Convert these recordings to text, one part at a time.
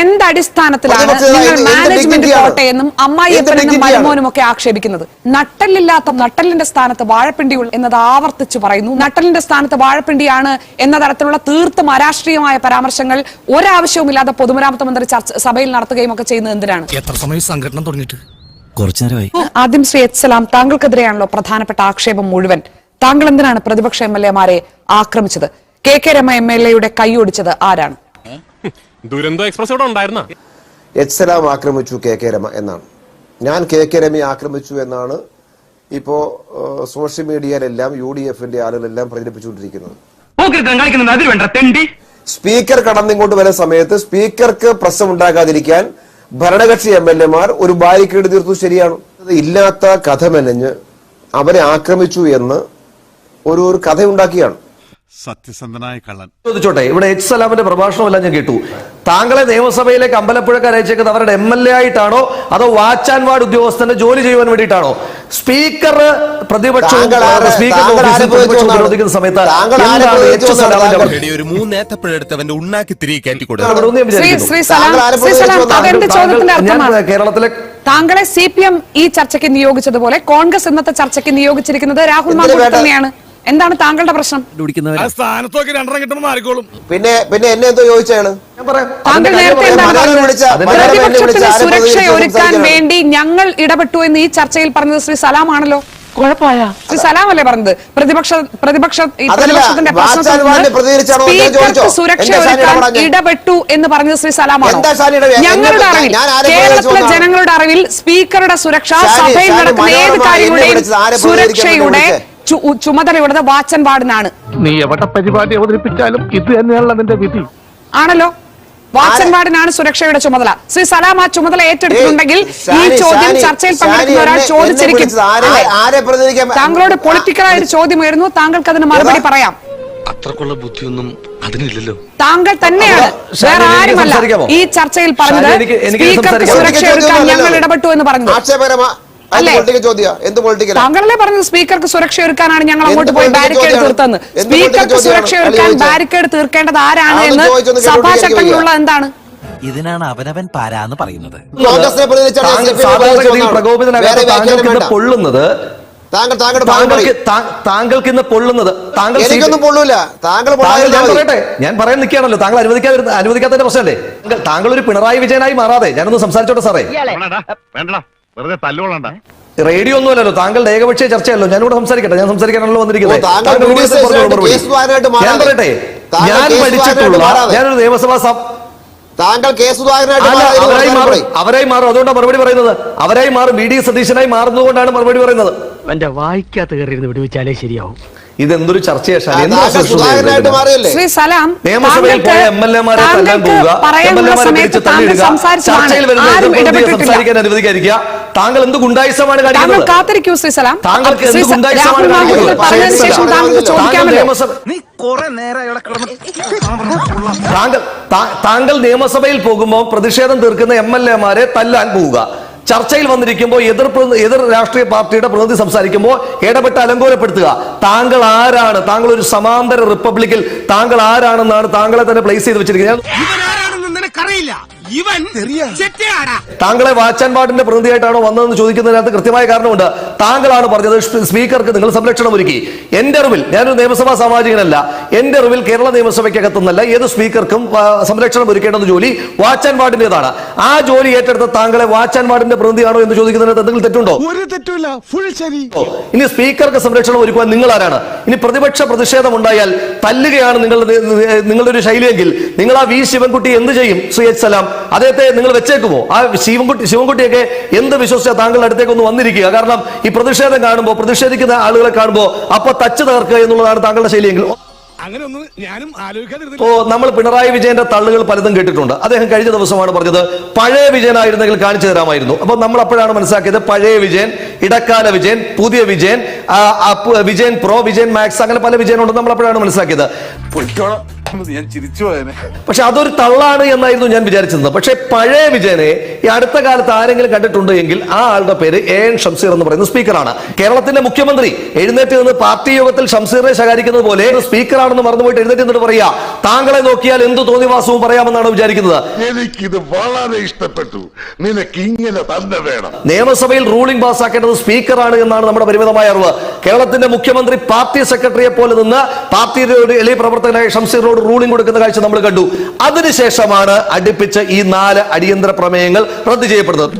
എന്തടിസ്ഥാനത്തിലാണ് നിങ്ങൾ എന്ത് മാനേജ്മെന്റ്? കോട്ടയെന്നും അമ്മായിയപ്പനെന്നും? മരുമോനും ഒക്കെ ആക്ഷേപിക്കുന്നത്. നട്ടലില്ലാത്ത നട്ടലിന്റെ സ്ഥാനത്ത് വാഴപ്പിണ്ടി എന്നത് ആവർത്തിച്ചു പറയുന്നു. നട്ടലിന്റെ സ്ഥാനത്ത് വാഴപ്പിണ്ടിയാണ് എന്ന തരത്തിലുള്ള തീർത്തും അരാഷ്ട്രീയമായ പരാമർശങ്ങൾ ഒരാവശ്യവുമില്ലാതെ പൊതുമരാമത്ത് മന്ത്രി ചർച്ച സഭയിൽ നടത്തുകയും ഒക്കെ ചെയ്യുന്നത് എന്തിനാണ്? എത്ര സമയം സംഘടന തുടങ്ങിയിട്ട്? കുറച്ചു നേരമായി ആദ്യം ശ്രീ എച്ച് സലാം താങ്കൾക്കെതിരെയാണല്ലോ പ്രധാനപ്പെട്ട ആക്ഷേപം മുഴുവൻ. താങ്കൾ എന്തിനാണ് പ്രതിപക്ഷ എം എൽ എമാരെ ആക്രമിച്ചത്? K K Rema M L എയുടെ കൈയൊടിച്ചത് ആരാണ്? ദുരന്തോ എക്സ്പ്രസ് ഇവിടെ ഉണ്ടായിരുന്ന? എച്ച് സലാം ആക്രമിച്ചു കെ കെ രമ എന്നാണ്. ഞാൻ കെ കെ രമയെ ആക്രമിച്ചു എന്നാണ് ഇപ്പോ സോഷ്യൽ മീഡിയയിലെല്ലാം യു ഡി എഫിന്റെ ആളുകളെല്ലാം പ്രചരിപ്പിച്ചുകൊണ്ടിരിക്കുന്നത് സ്പീക്കർ കടന്നിങ്ങോട്ട് വരുന്ന സമയത്ത് സ്പീക്കർക്ക് പ്രശ്നം ഉണ്ടാകാതിരിക്കാൻ ഭരണകക്ഷി എം എൽ എമാർ ഒരു ബാരിക്കേഡ് തീർത്തു ശരിയാണ്. ഇല്ലാത്ത കഥ മെനഞ്ഞ് അവരെ ആക്രമിച്ചു എന്ന് ഒരു ഒരു കഥയുണ്ടാക്കിയാണ്. സത്യസന്ധനായ കള്ളൻ. ചോദിച്ചോട്ടെ ഇവിടെ എച്ച് സലാമിന്റെ പ്രഭാഷണമെല്ലാം ഞാൻ കേട്ടു. താങ്കളെ നിയമസഭയിലേക്ക് അമ്പലപ്പുഴക്കാർ അയച്ചേക്കുന്നത് അവരുടെ എം എൽ എ ആയിട്ടാണോ? അതോ വാച്ച് ആൻഡ് വാർഡ് ഉദ്യോഗസ്ഥന്റെ ജോലി ചെയ്യുവാൻ വേണ്ടിയിട്ടാണോ? സ്പീക്കർ പ്രതിപക്ഷവും താങ്കൾ ആരെ- സ്പീക്കറുടെ താങ്കൾ ഓഫീസിൽ പ്രതിപക്ഷം സമയത്ത് കേരളത്തിലെ താങ്കളെ സി പി എം ഈ ചർച്ചയ്ക്ക് നിയോഗിച്ചതുപോലെ കോൺഗ്രസ് ഇന്നത്തെ ചർച്ചയ്ക്ക് നിയോഗിച്ചിരിക്കുന്നത് രാഹുൽ തന്നെയാണ്. എന്താണ് താങ്കളുടെ പ്രശ്നം? സ്ഥാനത്തൊക്കെ രണ്ടെണ്ണം കിട്ടുമ്പോൾ മാറിക്കോളും. പിന്നെ പിന്നെ എന്നെ എന്തോ ചോദിച്ചാണ്? ഞാൻ പറയാം. താങ്കൾ നേരത്തെ പ്രതിപക്ഷത്തിന് ആരെ സുരക്ഷ ഒരുക്കാൻ വേണ്ടി ഞങ്ങൾ ഇടപെട്ടു എന്ന് ഈ ചർച്ചയിൽ പറഞ്ഞത് ശ്രീ സലാമാണല്ലോ? ശ്രീ സലാമല്ലേ പറഞ്ഞത്? പ്രതിപക്ഷ പ്രതിപക്ഷ പ്രതിപക്ഷത്തിന്റെ സ്പീക്കർക്ക് ചോദിച്ചോ? സുരക്ഷ ഒരുക്കാൻ ഇടപെട്ടു എന്ന് പറഞ്ഞത് ശ്രീ സലാമാണോ? ഞങ്ങളുടെ ഞാൻ- അറിവിൽ ആരെ കേരളത്തിലെ ജനങ്ങളുടെ അറിവിൽ സ്പീക്കറുടെ സുരക്ഷ സഭയിൽ നടക്കുന്ന ഏത് കാര്യങ്ങളുടെയും സുരക്ഷയുടെ ചുമതലയുള്ളത് വാച്ചൻ വാർഡിനാണ് നീ എവിടെ പരിപാടി അവതരിപ്പിച്ചാലും ഇത് തന്നെയാണല്ലോ നിന്റെ വിധി. ആണല്ലോ? വാച്ചൻപാടിനാണ് സുരക്ഷയുടെ ചുമതല. ശ്രീ സലാം ആ ചുമതല ഏറ്റെടുത്തിട്ടുണ്ടെങ്കിൽ ഈ ചോദ്യം ചർച്ചയിൽ പങ്കെടുക്കുന്ന ഒരാൾ ചോദിച്ചിരിക്കും. താങ്കളോട് പൊളിറ്റിക്കലായ ഒരു ചോദ്യം ഉയർന്നു താങ്കൾക്ക് അതിന് മറുപടി പറയാം. അത്രക്കുള്ള ബുദ്ധിയൊന്നും അതിനില്ലല്ലോ. താങ്കൾ തന്നെയാണ്. വേറെ ആരുമല്ല ഈ ചർച്ചയിൽ പറഞ്ഞത് സ്പീക്കർക്ക് സുരക്ഷ ഒരുക്കാൻ ഞങ്ങൾ ഇടപെട്ടു എന്ന് പറഞ്ഞത്. ആക്ഷേപകരമാ അത് പൊളിറ്റിക്കൽ ചോദ്യ? എന്ത് പൊളിറ്റിക്കൽ താങ്കളല്ലേ പറഞ്ഞത് സ്പീക്കർക്ക് സുരക്ഷ ഒരുക്കാനാണ് ഞങ്ങൾ അങ്ങോട്ട് പോയി ബാരിക്കേഡ്? തീർത്തെന്ന് സ്പീക്കർക്ക് സുരക്ഷ ഒരുക്കാൻ ബാരിക്കേഡ് തീർക്കേണ്ടത് ആരാണ് എന്ന് സഭാ ചട്ടങ്ങളുള്ള എന്താണ്? ഇതിനാണ് അവനവൻ പാരാന്ന് പറയുന്നത്. പൊള്ളുന്നത് താങ്കൾ താങ്കളുടെ താങ്കൾക്ക് ഇന്ന് പൊള്ളുന്നത് താങ്കൾ പൊള്ളൂല. താങ്കൾ ഞാൻ. പറയട്ടെ. ഞാൻ പറയാൻ നിൽക്കുകയാണല്ലോ. താങ്കൾ അനുവദിക്കാതിരുന്ന അനുവദിക്കാത്തതിന്റെ പ്രശ്നമല്ലേ? താങ്കൾ- താങ്കൾ ഒരു പിണറായി വിജയനായി മാറാതെ ഞാനൊന്ന് സംസാരിച്ചോട്ടെ സാറേ. വെറുതെ തല്ലുകൊള്ളണ്ട. റേഡിയോ ഒന്നുമല്ലല്ലോ താങ്കളുടെ ഏകപക്ഷീയ ചർച്ചയല്ലോ. ഞാനിവിടെ സംസാരിക്കട്ടെ ഞാൻ സംസാരിക്കാനല്ലോ വന്നിരിക്കുന്നത്. ഞാൻ. പറയട്ടെ ഞാൻ പഠിച്ചിട്ടുള്ള. ഞാനൊരു നിയമസഭാ സഭ താങ്കൾ കേസ് അവരായി മാറും. അതുകൊണ്ടാണ് മറുപടി പറയുന്നത്. അവരായി മാറും. B D. സതീശനായി മാറുന്നതുകൊണ്ടാണ് മറുപടി പറയുന്നത്. എന്റെ വായിക്കാത്ത കയറി വിടുവിച്ചാലേ ശരിയാവും. ഇതെന്തൊരു ചർച്ചയാണ് അനുവദിക്കാതിരിക്കുക. താങ്കൾ എന്ത് ഗുണ്ടായുസമാണ് കാണിക്കുന്നത്? കാത്തിരിക്കൂ ശ്രീ സലാം. താങ്കൾക്ക് എന്ത് ഗുണ്ടായിസമാണ് താങ്കൾ താങ്കൾ നിയമസഭയിൽ പോകുമ്പോൾ പ്രതിഷേധം തീർക്കുന്ന എം എൽ എമാരെ തല്ലാൻ പോവുക. ചർച്ചയിൽ വന്നിരിക്കുമ്പോൾ എതിർ എതിർ രാഷ്ട്രീയ പാർട്ടിയുടെ പ്രതിനിധി സംസാരിക്കുമ്പോൾ ഇടപെട്ട് അലങ്കോലപ്പെടുത്തുക. താങ്കൾ ആരാണ്? താങ്കൾ ഒരു സമാന്തര റിപ്പബ്ലിക്കിൽ താങ്കൾ ആരാണെന്നാണ് താങ്കളെ തന്നെ പ്ലേസ് ചെയ്ത് വെച്ചിരിക്കുന്നത്. ഇവൻ താങ്കളെ താങ്കളെ ആൻഡ് വാർഡിന്റെ പ്രതിനിധിയായിട്ടാണോ വന്നതെന്ന് ചോദിക്കുന്നതിനകത്ത് കൃത്യമായ കാരണമുണ്ട്. താങ്കളാണ് പറഞ്ഞത് സ്പീക്കർക്ക് നിങ്ങൾ സംരക്ഷണം ഒരുക്കി. എന്റെ അറിവിൽ ഞാനൊരു നിയമസഭാ സാമാജികനല്ല. എന്റെ അറിവിൽ കേരള നിയമസഭയ്ക്കകത്തുനിന്നല്ല ഏത് സ്പീക്കർക്കും സംരക്ഷണം ഒരുക്കേണ്ടെന്ന ജോലി വാച്ച് ആൻഡ് വാർഡിന്റേതാണ്. ആ ജോലി ഏറ്റെടുത്ത താങ്കളെ വാച്ച് ആൻഡ് വാർഡിന്റെ പ്രതിനിധിയാണോ എന്ന് ചോദിക്കുന്നതിനകത്ത് എന്തെങ്കിലും തെറ്റുണ്ടോ? ഒരു തെറ്റില്ല ഫുൾ ശരി. ഇനി സ്പീക്കർക്ക് സംരക്ഷണം ഒരുക്കുവാൻ നിങ്ങൾ ആരാണ് ഇനി പ്രതിപക്ഷ പ്രതിഷേധം ഉണ്ടായാൽ തല്ലുകയാണ് നിങ്ങളുടെ നിങ്ങളുടെ ഒരു ശൈലിയെങ്കിൽ നിങ്ങൾ ആ വി ശിവൻകുട്ടി എന്ത് ചെയ്യും? ശ്രീ എച്ച് സലാം. അദ്ദേഹത്തെ നിങ്ങൾ വെച്ചേക്കുമോ ആ ശിവൻകുട്ടി ശിവൻകുട്ടിയൊക്കെ എന്ത് വിശ്വസിച്ചാൽ താങ്കളുടെ അടുത്തേക്ക് ഒന്ന് വന്നിരിക്കുക? കാരണം ഈ പ്രതിഷേധം കാണുമ്പോൾ പ്രതിഷേധിക്കുന്ന ആളുകളെ കാണുമ്പോൾ അപ്പൊ തച്ച് തകർക്കുക എന്നുള്ളതാണ് താങ്കളുടെ ശൈലിയെങ്കിൽ. അങ്ങനെ ഒന്നും ഞാനും ആലോചിക്കാതിരുന്നില്ല. ഓ നമ്മൾ പിണറായി വിജയന്റെ തള്ളുകൾ പലതും കേട്ടിട്ടുണ്ട്. അദ്ദേഹം കഴിഞ്ഞ ദിവസമാണ് പറഞ്ഞത് പഴയ വിജയനായിരുന്നെങ്കിൽ കാണിച്ചു തരാമായിരുന്നു. അപ്പൊ നമ്മൾ അപ്പോഴാണ് മനസ്സിലാക്കിയത് പഴയ വിജയൻ ഇടക്കാല വിജയൻ പുതിയ വിജയൻ വിജയൻ പ്രോ വിജയൻ മാക്സ് അങ്ങനെ പല വിജയനുണ്ടെന്ന് നമ്മൾ അപ്പോഴാണ് മനസ്സിലാക്കിയത്. ഞാൻ ചിരിച്ചു പോയനെ. പക്ഷെ അതൊരു തള്ളാണ് എന്നായിരുന്നു ഞാൻ വിചാരിച്ചത് പക്ഷെ പഴയ വിജയനെ ഈ അടുത്ത കാലത്ത് ആരെങ്കിലും കണ്ടിട്ടുണ്ട് എങ്കിൽ ആ ആളുടെ പേര് എ എൻ ഷംസീർ എന്ന് പറയുന്ന സ്പീക്കറാണ്. കേരളത്തിന്റെ മുഖ്യമന്ത്രി എഴുന്നേറ്റ് നിന്ന് പാർട്ടി യോഗത്തിൽ ഷംസീറിനെ ശകാരിക്കുന്നത് പോലെ ഒരു സ്പീക്കറാണെന്ന് മറന്നുപോയിട്ട് എഴുന്നേറ്റ് നിന്നിട്ട് പറയാ. താങ്കളെ നോക്കിയാൽ എന്ത് തോന്നിവാസവും പറയാമെന്നാണ് വിചാരിക്കുന്നത്. എനിക്കിത് വളരെ ഇഷ്ടപ്പെട്ടു. നിനക്ക് ഇങ്ങനെ തന്നെ വേണം. നിയമസഭയിൽ റൂളിംഗ് പാസ്സാക്കേണ്ടത് സ്പീക്കറാണ് എന്നാണ് നമ്മുടെ പരിമിതമായ അറിവ്. കേരളത്തിന്റെ മുഖ്യമന്ത്രി പാർട്ടി സെക്രട്ടറിയെ പോലെ നിന്ന് പാർട്ടിയുടെ ഒരു എളിയ പ്രവർത്തകനായ ഷംസീറിനോട് റൂളിംഗ് കൊടുക്കുന്ന കാഴ്ച നമ്മൾ കണ്ടു. അതിനുശേഷമാണ് അടുപ്പിച്ച് ഈ നാല് അടിയന്തര പ്രമേയങ്ങൾ റദ്ദു ചെയ്യപ്പെടുന്നത്.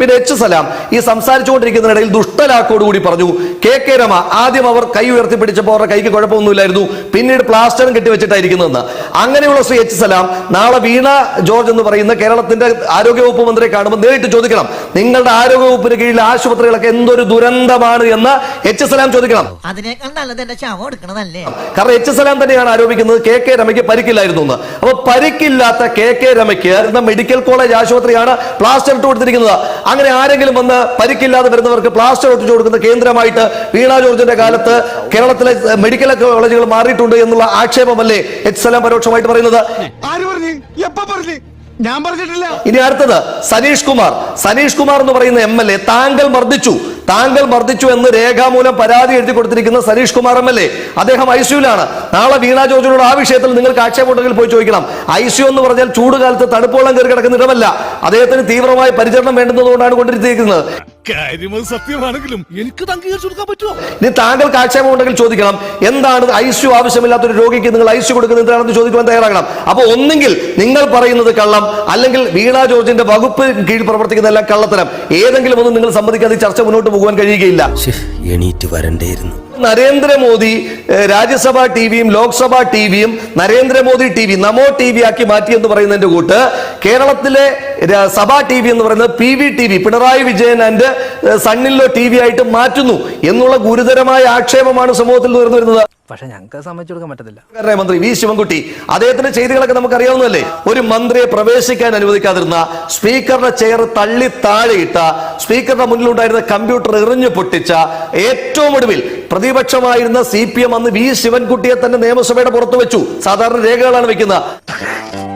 പിന്നെ എച്ച് സലാം ഈ സംസാരിച്ചുകൊണ്ടിരിക്കുന്നതിനിടയിൽ ദുഷ്ടലാക്കോട് കൂടി പറഞ്ഞു കെ കെ രമ ആദ്യം അവർ കൈ ഉയർത്തി പിടിച്ചപ്പോൾ അവരുടെ കൈക്ക് കുഴപ്പമൊന്നുമില്ലായിരുന്നു പിന്നീട് പ്ലാസ്റ്ററും കെട്ടിവെച്ചിട്ടായിരിക്കുന്നതെന്ന്. അങ്ങനെയുള്ള ശ്രീ എച്ച് സലാം നാളെ വീണ ജോർജ് എന്ന് പറയുന്ന കേരളത്തിന്റെ ആരോഗ്യവകുപ്പ് മന്ത്രിയെ കാണുമ്പോൾ നേരിട്ട് ചോദിക്കണം നിങ്ങളുടെ ആരോഗ്യവകുപ്പിന് കീഴിൽ ആശുപത്രികളൊക്കെ എന്തൊരു ദുരന്തമാണ് എന്ന് എച്ച് സലാം ചോദിക്കണം. അതിനേക്കാൾ നല്ലത് എന്റെ ശവം എടുക്കണതല്ലേ കാരണം എച്ച് സലാം തന്നെയാണ് ആരോപിക്കുന്നത് കെ കെ രമയ്ക്ക് പരിക്കില്ലായിരുന്നു എന്ന്. അപ്പൊ പരിക്കില്ലാത്ത കെ കെ രമയ്ക്ക് ഇന്ന് മെഡിക്കൽ കോളേജ് ആശുപത്രിയാണ് പ്ലാസ്റ്റർ ഇട്ട് കൊടുത്തിരിക്കുന്നത്. അങ്ങനെ ആരെങ്കിലും വന്ന് പരിക്കില്ലാതെ വരുന്നവർക്ക് പ്ലാസ്റ്റർ ഒട്ടിച്ചു കൊടുക്കുന്ന കേന്ദ്രമായിട്ട് വീണ ജോർജിന്റെ കാലത്ത് കേരളത്തിലെ മെഡിക്കൽ കോളേജുകൾ മാറിയിട്ടുണ്ട് എന്നുള്ള ആക്ഷേപമല്ലേ എച്ച് സലാം പരോക്ഷമായിട്ട് പറയുന്നത്? ആര് പറഞ്ഞു? എപ്പ പറഞ്ഞു? ഞാൻ പറഞ്ഞിട്ടില്ല. ഇനി അടുത്തത് സനീഷ് കുമാർ. സനീഷ് കുമാർ എന്ന് പറയുന്ന എം എൽ എ താങ്കൾ മർദ്ദിച്ചു. താങ്കൾ മർദ്ദിച്ചു എന്ന് രേഖാമൂലം പരാതി എഴുതി കൊടുത്തിരിക്കുന്ന Sareesh Kumar M L A. അദ്ദേഹം ഐ സിയുലാണ് നാളെ വീണ ജോർജിനോട് ആ വിഷയത്തിൽ നിങ്ങൾക്ക് ആക്ഷേപമുണ്ടെങ്കിൽ പോയി ചോദിക്കണം. ഐ സിയു എന്ന് പറഞ്ഞാൽ ചൂടുകാലത്ത് തണുപ്പോളം കയറി കിടക്കുന്ന ഇടമല്ല. അദ്ദേഹത്തിന് തീവ്രമായ പരിചരണം വേണ്ടുന്നതുകൊണ്ടാണ് കൊണ്ടിരിക്കുന്നത്. സത്യമാണെങ്കിലും എനിക്ക് ഇനി താങ്കൾക്ക് ആക്ഷേപമുണ്ടെങ്കിൽ ചോദിക്കണം. എന്താണ് ഐസിയു ആവശ്യമില്ലാത്ത ഒരു രോഗിക്ക് നിങ്ങൾ ഐ ഐസിയു കൊടുക്കുന്നത് എന്താണെന്ന് ചോദിക്കുവാൻ തയ്യാറാകണം. അപ്പോൾ ഒന്നെങ്കിൽ നിങ്ങൾ പറയുന്നത് കള്ളം അല്ലെങ്കിൽ വീണ ജോർജിന്റെ വകുപ്പ് കീഴിൽ പ്രവർത്തിക്കുന്ന എല്ലാം കള്ളത്തരം. ഏതെങ്കിലും ഒന്ന് നിങ്ങൾ സമ്മതിക്കാതെ ചർച്ച മുന്നോട്ട് പോകുവാൻ കഴിയുകയില്ല. എണീറ്റ് വരണ്ടേയിരുന്നു. നരേന്ദ്രമോദി രാജ്യസഭാ ടി വിയും ലോക്സഭാ ടി വിയും Narendra Modi T V NaMo T V ആക്കി മാറ്റി എന്ന് പറയുന്നതിന്റെ കൂട്ട് കേരളത്തിലെ സഭാ ടി വി എന്ന് പറയുന്നത് P V T V Pinarayi Vijayan and സണ്ണിലോ T V ആയിട്ട് മാറ്റുന്നു എന്നുള്ള ഗുരുതരമായ ആക്ഷേപമാണ് സമൂഹത്തിൽ ഉയർന്നു വരുന്നത്. പക്ഷെ ഞങ്ങൾക്ക് സമ്മതിച്ചു കൊടുക്കാൻ പറ്റത്തില്ല. മന്ത്രി വി ശിവൻകുട്ടി അദ്ദേഹത്തിന്റെ ചെയ്തികളൊക്കെ നമുക്ക് അറിയാവുന്നതല്ലേ ഒരു മന്ത്രിയെ പ്രവേശിക്കാൻ അനുവദിക്കാതിരുന്ന സ്പീക്കറുടെ ചെയർ തള്ളി താഴെയിട്ട സ്പീക്കറുടെ മുന്നിലുണ്ടായിരുന്ന കമ്പ്യൂട്ടർ എറിഞ്ഞു പൊട്ടിച്ച ഏറ്റവും ഒടുവിൽ പ്രതിപക്ഷമായിരുന്ന സി പി എം അന്ന് വി ശിവൻകുട്ടിയെ തന്നെ നിയമസഭയുടെ പുറത്തു വെച്ചു. സാധാരണ രേഖകളാണ് വെക്കുന്നത്.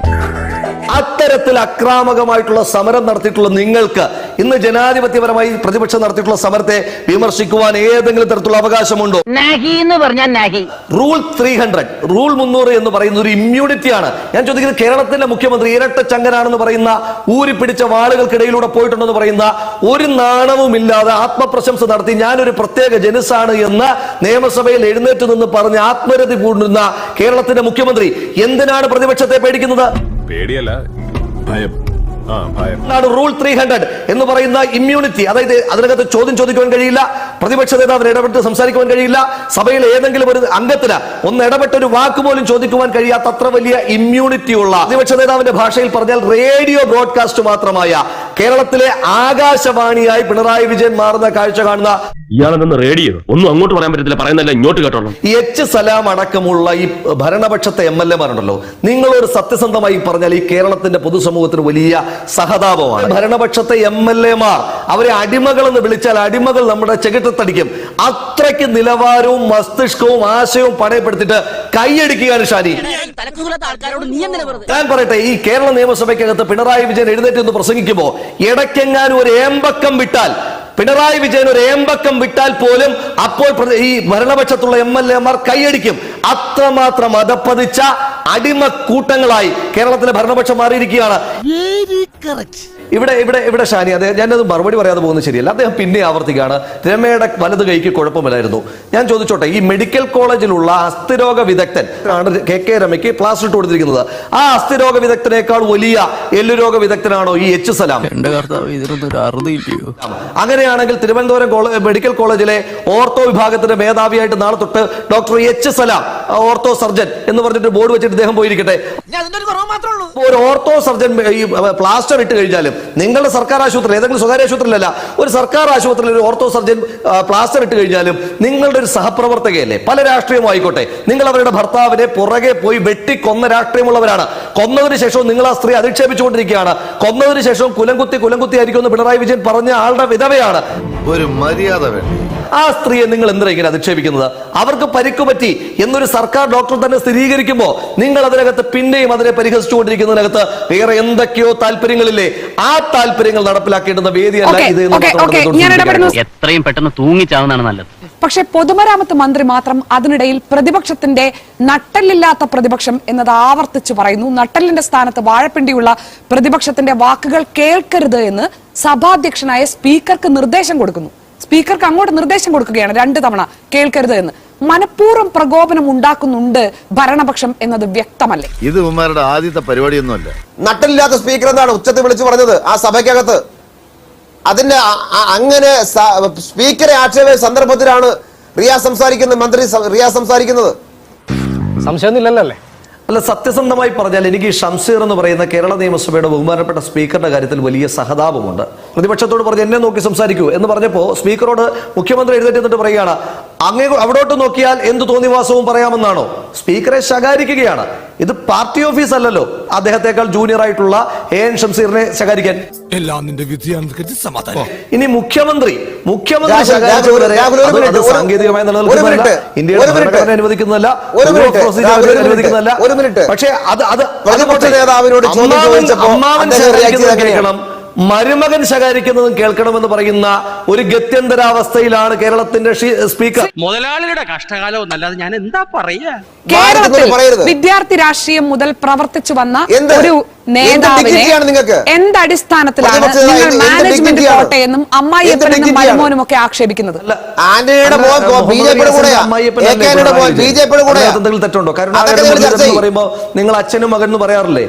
അത്തരത്തിൽ അക്രാമകമായിട്ടുള്ള സമരം നടത്തിയിട്ടുള്ള നിങ്ങൾക്ക് ഇന്ന് ജനാധിപത്യപരമായി പ്രതിപക്ഷം നടത്തിയിട്ടുള്ള സമരത്തെ വിമർശിക്കുവാൻ ഏതെങ്കിലും തരത്തിലുള്ള അവകാശമുണ്ടോ? റൂൾ ത്രീ ഹൺഡ്രഡ് റൂൾ മുന്നൂറ് എന്ന് പറയുന്ന ഒരു ഇമ്മ്യൂണിറ്റി ആണ്. ഞാൻ ചോദിക്കുന്നത് കേരളത്തിന്റെ മുഖ്യമന്ത്രി ഇരട്ട ചങ്കനാണെന്ന് പറയുന്ന ഊരിപ്പിടിച്ച വാളുകൾക്കിടയിലൂടെ പോയിട്ടുണ്ടെന്ന് പറയുന്ന ഒരു നാണവുമില്ലാതെ ആത്മപ്രശംസ നടത്തി ഞാനൊരു പ്രത്യേക ജനുസാണ് എന്ന് നിയമസഭയിൽ എഴുന്നേറ്റ് നിന്ന് പറഞ്ഞ് ആത്മരതി കൂടുന്ന കേരളത്തിന്റെ മുഖ്യമന്ത്രി എന്തിനാണ് പ്രതിപക്ഷത്തെ പേടിക്കുന്നത്? പേടിയല്ല. ഭയം. ആ ഭയം. ആണ് റൂൾ ത്രീ ഹൺഡ്രഡ് എന്ന് പറയുന്ന ഇമ്മ്യൂണിറ്റി അതായത് അതിനകത്ത് ചോദ്യം ചോദിക്കുവാൻ കഴിയില്ല. പ്രതിപക്ഷ നേതാവിന് ഇടപെട്ട് സംസാരിക്കുവാൻ കഴിയില്ല. സഭയിലെ ഏതെങ്കിലും ഒരു അംഗത്തിന് ഒന്ന് ഇടപെട്ട് ഒരു വാക്ക് പോലും ചോദിക്കുവാൻ കഴിയാത്ത അത്ര വലിയ ഇമ്മ്യൂണിറ്റി ഉള്ള പ്രതിപക്ഷ നേതാവിന്റെ ഭാഷയിൽ പറഞ്ഞാൽ റേഡിയോ ബ്രോഡ്കാസ്റ്റ് മാത്രമായ കേരളത്തിലെ ആകാശവാണിയായി പിണറായി വിജയൻ മാറുന്ന കാഴ്ച കാണുന്ന ഇയാളെന്ന് റേഡിയോ. ഒന്നും അങ്ങോട്ട് പറയാൻ പറ്റത്തില്ല. പറയുന്നല്ല ഇങ്ങോട്ട് കേട്ടോ എച്ച് സലാം അടക്കമുള്ള ഈ ഭരണപക്ഷത്തെ എം എൽ എ മാരുണ്ടല്ലോ. നിങ്ങളോട് സത്യസന്ധമായി പറഞ്ഞാൽ ഈ കേരളത്തിന്റെ പൊതുസമൂഹത്തിന് വലിയ സഹതാപമാണ്. ഭരണപക്ഷത്തെ എം എൽ എമാർ അവരെ അടിമകൾ എന്ന് വിളിച്ചാൽ അടിമകൾ നമ്മുടെ ചെകിട്ടത്തടിക്കും അത്രയ്ക്ക് നിലവാരവും മസ്തിഷ്കവും ആശയവും പണയപ്പെടുത്തിട്ട് കൈയടിക്കുകയാണ് ഷാനി. ഞാൻ പറയട്ടെ ഈ കേരള നിയമസഭയ്ക്കകത്ത് പിണറായി വിജയൻ എഴുന്നേറ്റ് എന്ന് പ്രസംഗിക്കുമ്പോ ഇടയ്ക്കെങ്ങാനും ഒരു ഏമ്പക്കം വിട്ടാൽ പിണറായി വിജയൻ ഒരു ഏമ്പക്കം വിട്ടാൽ പോലും അപ്പോൾ ഈ ഭരണപക്ഷത്തുള്ള എം എൽ എമാർ കൈയടിക്കും. അത്രമാത്രം അതപ്പതിച്ച അടിമ കൂട്ടങ്ങളായി കേരളത്തിലെ ഭരണപക്ഷം മാറിയിരിക്കുകയാണ്. ഇവിടെ ഇവിടെ ഇവിടെ ഷാനി അദ്ദേഹം ഞാനത് മറുപടി പറയാതെ പോകുന്നത് ശരിയല്ല. അദ്ദേഹം പിന്നെ ആവർത്തിക്കുകയാണ്. രമയുടെ വലത് കൈക്ക് കുഴപ്പമില്ലായിരുന്നു. ഞാൻ ചോദിച്ചോട്ടെ ഈ മെഡിക്കൽ കോളേജിലുള്ള അസ്ഥിരോഗ വിദഗ്ധൻ ആണ് കെ കെ രമയ്ക്ക് പ്ലാസ്റ്റർ ഇട്ട് കൊടുത്തിരിക്കുന്നത്. ആ അസ്ഥിരോഗ വിദഗ്ധനേക്കാൾ വലിയ എല്ലുരോഗ വിദഗ്ധനാണോ ഈ എച്ച് സലാം? അങ്ങനെയാണെങ്കിൽ തിരുവനന്തപുരം മെഡിക്കൽ കോളേജിലെ ഓർത്തോ വിഭാഗത്തിന്റെ മേധാവിയായിട്ട് നാളെ തൊട്ട് doctor H Salam ortho surgeon എന്ന് പറഞ്ഞിട്ട് ബോർഡ് വെച്ചിട്ട് ഇദ്ദേഹം പോയിരിക്കട്ടെ. ഒരു ഓർത്തോ സർജൻ ഈ പ്ലാസ്റ്റർ ഇട്ട് കഴിഞ്ഞാലും നിങ്ങളുടെ സർക്കാർ ആശുപത്രി ഏതെങ്കിലും സ്വകാര്യ ആശുപത്രിയിലല്ല ഒരു സർക്കാർ ആശുപത്രിയിൽ ഒരു ഓർത്തോ സർജൻ പ്ലാസ്റ്റർ ഇട്ട് കഴിഞ്ഞാലും നിങ്ങളുടെ ഒരു സഹപ്രവർത്തകയല്ലേ? പല രാഷ്ട്രീയവും ആയിക്കോട്ടെ. നിങ്ങൾ അവരുടെ ഭർത്താവിനെ പുറകെ പോയി വെട്ടി കൊന്ന രാഷ്ട്രീയമുള്ളവരാണ്. കൊന്നതിന് ശേഷവും നിങ്ങൾ ആ സ്ത്രീ അധിക്ഷേപിച്ചുകൊണ്ടിരിക്കുകയാണ്. കൊന്നതിന് ശേഷവും കുലംകുത്തി കുലംകുത്തി ആയിരിക്കും എന്ന് പിണറായി വിജയൻ പറഞ്ഞ ആളുടെ വിധവയാണ്. ഒരു മര്യാദ വേണം ആ സ്ത്രീയെ നിങ്ങൾ എന്തിനാ ഇങ്ങനെ അധിക്ഷേപിക്കുന്നത്? അവർക്ക് പരിക്ക് പറ്റി എന്നൊരു സർക്കാർ ഡോക്ടർ തന്നെ സ്ഥിരീകരിക്കുമ്പോൾ നിങ്ങൾ അതിനകത്ത് പിന്നെയും അതിനെ പരിഹസിച്ചുകൊണ്ടിരിക്കുന്നതിനകത്ത് വേറെ എന്തൊക്കെയോ താല്പര്യങ്ങളില്ലേ? ആ താല്പര്യങ്ങൾ നടപ്പിലാക്കേണ്ടുന്ന വേദിയല്ല ഇത് എന്ന് ഓക്കേ, ഓക്കേ, ഞാൻ ഇടപെടുന്നു. സൂചിപ്പിക്കാനുള്ളത്. എത്രയും പെട്ടെന്ന് തൂങ്ങിച്ചാവുന്നതാണ് നല്ലത്. പക്ഷെ പൊതുമരാമത്ത് മന്ത്രി മാത്രം അതിനിടയിൽ പ്രതിപക്ഷത്തിന്റെ നട്ടല്ലില്ലാത്ത പ്രതിപക്ഷം എന്നത് ആവർത്തിച്ചു പറയുന്നു. നട്ടലിന്റെ സ്ഥാനത്ത് വാഴപ്പിണ്ടിയുള്ള പ്രതിപക്ഷത്തിന്റെ വാക്കുകൾ കേൾക്കരുത് എന്ന് സഭാധ്യക്ഷനായ സ്പീക്കർക്ക് നിർദ്ദേശം കൊടുക്കുന്നു. സ്പീക്കർക്ക് അങ്ങോട്ട് നിർദ്ദേശം കൊടുക്കുകയാണ് രണ്ട് തവണ. കേൾക്കരുത് എന്ന്. മനഃപൂർവം പ്രകോപനം ഉണ്ടാക്കുന്നുണ്ട് ഭരണപക്ഷം എന്നത് വ്യക്തമല്ലേ? ഇത് ഉമ്മാരുടെ ആദ്യത്തെ പരിപാടിയൊന്നുമല്ല. നട്ടില്ലാത്ത സ്പീക്കർ എന്നാണ് ഉച്ചത്തിൽ വിളിച്ചു പറഞ്ഞത് ആ സഭയ്ക്കകത്ത്. അതിന്റെ അങ്ങനെ സ്പീക്കറെ ആക്ഷേപ സന്ദർഭത്തിലാണ് റിയാസ് സംസാരിക്കുന്നത് മന്ത്രി റിയ റിയാസ് സംസാരിക്കുന്നത്. അല്ല? സത്യസന്ധമായി പറഞ്ഞാൽ എനിക്ക് ഷംസീർ എന്ന് പറയുന്ന കേരള നിയമസഭയുടെ ബഹുമാനപ്പെട്ട സ്പീക്കറുടെ കാര്യത്തിൽ വലിയ സഹതാപമുണ്ട്. പ്രതിപക്ഷത്തോട് പറഞ്ഞ് എന്നെ നോക്കി സംസാരിക്കൂ എന്ന് പറഞ്ഞപ്പോൾ സ്പീക്കറോട് മുഖ്യമന്ത്രി എഴുന്നേറ്റ് എന്നിട്ട് പറയുകയാണ് അങ്ങേ അവിടോട്ട് നോക്കിയാൽ എന്ത് തോന്നിവാസവും പറയാമെന്നാണോ? സ്പീക്കറെ ശകാരിക്കുകയാണ്. ഇത് പാർട്ടി ഓഫീസ് അല്ലല്ലോ. അദ്ദേഹത്തെക്കാൾ ജൂനിയർ ആയിട്ടുള്ള എ എൻ ഷംസീറിനെ ശകാരിക്കാൻ. എല്ലാം നിന്റെ വിധിയാണെന്ന് സമാധാനം. ഇനി മുഖ്യമന്ത്രി മുഖ്യമന്ത്രി സാങ്കേതികമായി ഒരു മിനിറ്റ്, ഇന്ത്യയുടെ ഒരു മിനിറ്റ്. ഭരണഘടന അനുവദിക്കുന്നതല്ല ഒരു മിനിറ്റ്, procedure രാഹുൽ, ഒരു അനുവദിക്കുന്നതല്ല. മിനിറ്റ്, പക്ഷേ അത് അത് നേതാവിനോട് ചോദിച്ചപ്പോൾ മരുമകൻ ശകാരിക്കുന്നതും കേൾക്കണമെന്ന് പറയുന്ന ഒരു ഗത്യന്തരാവസ്ഥയിലാണ് കേരളത്തിന്റെ സ്പീക്കർ. മുതലാളിയുടെ കഷ്ടകാലവും അല്ലാതെ ഞാൻ എന്താ പറയാ? കേരളത്തിൽ വിദ്യാർത്ഥി രാഷ്ട്രീയം മുതൽ പ്രവർത്തിച്ചു വന്ന ഒരു നേതാവിനെ? എന്തടിസ്ഥാനത്തിലാണ് നിങ്ങൾ എന്ത് മാനേജ്മെന്റ്? കോട്ടയെന്നും അമ്മായിയപ്പനെന്നും മരുമോനും ഒക്കെ ആക്ഷേപിക്കുന്നത്. തെറ്റുണ്ടോ? കാരണം നിങ്ങൾ എന്ന് പറയുമ്പോൾ നിങ്ങൾ അച്ഛനും മകൻ എന്ന് പറയാറില്ലേ?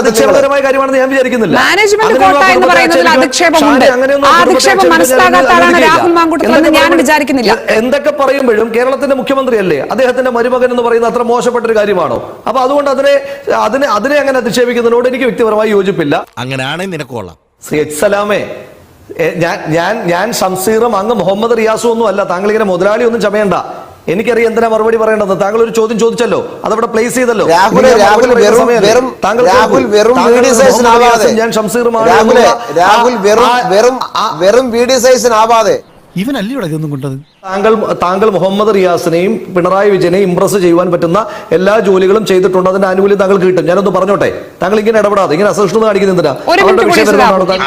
അധിക്ഷേപകരമായ കാര്യമാണെന്ന് ഞാൻ വിചാരിക്കുന്നില്ല. മാനേജ്മെന്റ് കോട്ട എന്ന് കുടുംബത്തെ പറയുന്നതിൽ ആക്ഷേപിക്കാൻ അധിക്ഷേപമുണ്ട്. ആ അധിക്ഷേപം മനസ്സിലാകാത്ത ആളാണ് രാഹുൽ മാങ്കൂട്ടത്തിൽ ഞാൻ വിചാരിക്കുന്നില്ല. എന്തൊക്കെ പറയുമ്പോഴും കേരളത്തിന്റെ മുഖ്യമന്ത്രിയല്ലേ? അദ്ദേഹത്തിന്റെ മരുമകൻ എന്ന് പറയുന്നത് അത്ര മോശപ്പെട്ട ഒരു കാര്യമാണോ? അപ്പൊ അതുകൊണ്ട് അതിനെ അതിനെ അതിനെ അങ്ങനെ അധിക്ഷേപിക്കുന്നതിനോട് എനിക്ക് വ്യക്തിപരമായി യോജിപ്പില്ല. അങ്ങനെയാണെങ്കിൽ നിനക്ക് കൊള്ളാം. ശ്രീ എച്ച് സലാമേ ഞാൻ ഞാൻ ഞാൻ ഷംസീറും അങ്ങ് മുഹമ്മദ് റിയാസും ഒന്നും അല്ല. താങ്കൾ ഇങ്ങനെ മുതലാളി ഒന്നും ചമയണ്ട. എനിക്കറിയാം എന്തിനാ മറുപടി പറയേണ്ടത്? താങ്കൾ ഒരു ചോദ്യം ചോദിച്ചല്ലോ. അതവിടെ പ്ലേസ് ചെയ്തല്ലോ. ഞാൻ ഷംസീറുമാണ് രാഹുൽ വെറും വെറും വെറും വി സൈസിനാവാതെ ഇവനല്ലയോടെ ഇതൊന്നും കൊണ്ടത്? താങ്കൾ താങ്കൾ മുഹമ്മദ് റിയാസിനെയും പിണറായി വിജയനെയും ഇംപ്രസ് ചെയ്യുവാൻ പറ്റുന്ന എല്ലാ ജോലികളും ചെയ്തിട്ടുണ്ട്. അതിന്റെ ആനുകൂല്യം താങ്കൾ കിട്ടും. ഞാനൊന്ന് പറഞ്ഞോട്ടെ? താങ്കൾ ഇങ്ങനെ ഇടപെടാതെ ഇങ്ങനെ അസഹിഷ്ണുത കാണിക്കുന്ന എന്തിനാ അവരുടെ താങ്കൾ.